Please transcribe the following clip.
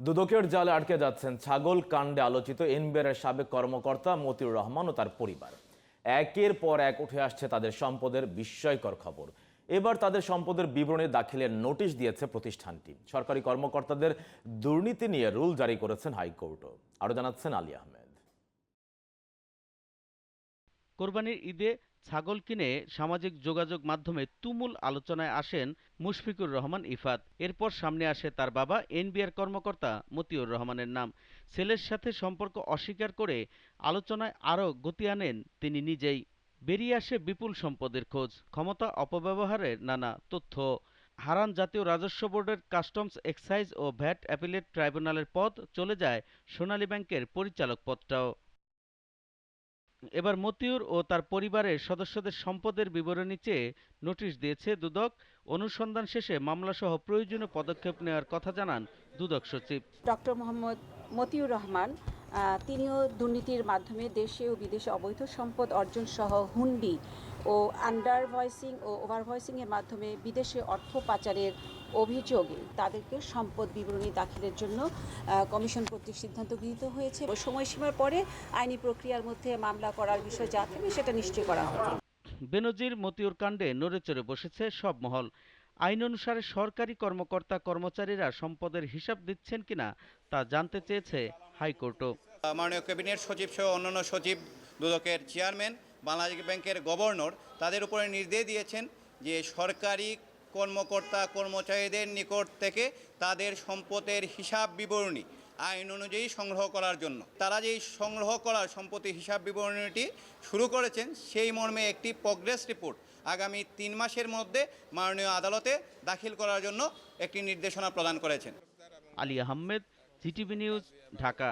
দুদকের জালে আটকে যাচ্ছেন ছাগল কাণ্ডে আলোচিত এনবিআরের সাবেক কর্মকর্তা মতিউর রহমান ও তার পরিবার। একের পর এক উঠে আসছে তাদের সম্পদের বিস্ময়কর খবর। এবার তাদের সম্পদের বিবরণী দাখিলের নোটিশ দিয়েছে প্রতিষ্ঠানটি সরকারি কর্মকর্তাদের দুর্নীতি নিয়ে রুল জারি করেছেন হাইকোর্টও। আরও জানাচ্ছেন আলী আহমেদ। কোরবানির ঈদে ছাগল কিনে সামাজিক যোগাযোগ মাধ্যমে তুমুল আলোচনায় আসেন মুশফিকুর রহমান ইফাত। এরপর সামনে আসে তার বাবা এনবিআর কর্মকর্তা মতিউর রহমানের নাম। ছেলের সাথে সম্পর্ক অস্বীকার করে আলোচনায় আরও গতি আনেন তিনি নিজেই। বেরিয়ে আসে বিপুল সম্পদের খোঁজ, ক্ষমতা অপব্যবহারের নানা তথ্য। হারান জাতীয় রাজস্ব বোর্ডের কাস্টমস এক্সাইজ ও ভ্যাট অ্যাপিলেট ট্রাইব্যুনালের পদ চলে যায় সোনালী ব্যাংকের পরিচালক পদটাও এবার মতিউর ও তার পরিবারের সদস্যদের সম্পদের বিবরণী চেয়ে নোটিশ দিয়েছে দুদক। অনুসন্ধান শেষে মামলাসহ প্রয়োজনীয় পদক্ষেপ নেওয়ার কথা জানান দুদক সচিব। ডক্টর মোহাম্মদ মতিউর রহমান তিনিও দুর্নীতির মাধ্যমে দেশে ও বিদেশে অবৈধ সম্পদ অর্জন সহ হুন্ডি ও আন্ডার ভয়েসিং ও ওভার ভয়েসিং এর মাধ্যমে বিদেশে অর্থ পাচারের অভিযোগে তাদেরকে সম্পদ বিবরণী দাখিলের জন্য কমিশন কর্তৃক সিদ্ধান্ত গৃহীত হয়েছে। ও সময়সীমার পরে আইনি প্রক্রিয়ার মধ্যে মামলা করার বিষয় যা থাকবে সেটা নিশ্চয় করা হবে। বেনজির মতিউর কাণ্ডে নড়েচড়ে বসেছে সব মহল। আইন অনুসারে সরকারি কর্মকর্তা কর্মচারীরা সম্পদের হিসাব দিচ্ছেন কিনা তা জানতে চেয়েছে হাইকোর্টও। মাননীয় ক্যাবিনেট সচিব সহ অন্যান্য সচিব দুদকের চেয়ারম্যান, বাংলাদেশ ব্যাংকের গভর্নর তাদের উপরে নির্দেশ দিয়েছেন যে সরকারি কর্মকর্তা কর্মচারীদের নিকট থেকে তাদের সম্পদের হিসাব বিবরণী আইন অনুযায়ী সংগ্রহ করার জন্য। তারা যেই সংগ্রহ করার সম্পত্তি হিসাব বিবরণীটি শুরু করেছেন, সেই মর্মে একটি প্রগ্রেস রিপোর্ট আগামী তিন মাসের মধ্যে মাননীয় আদালতে দাখিল করার জন্য একটি নির্দেশনা প্রদান করেছেন। Ali Ahmed CTV news Dhaka.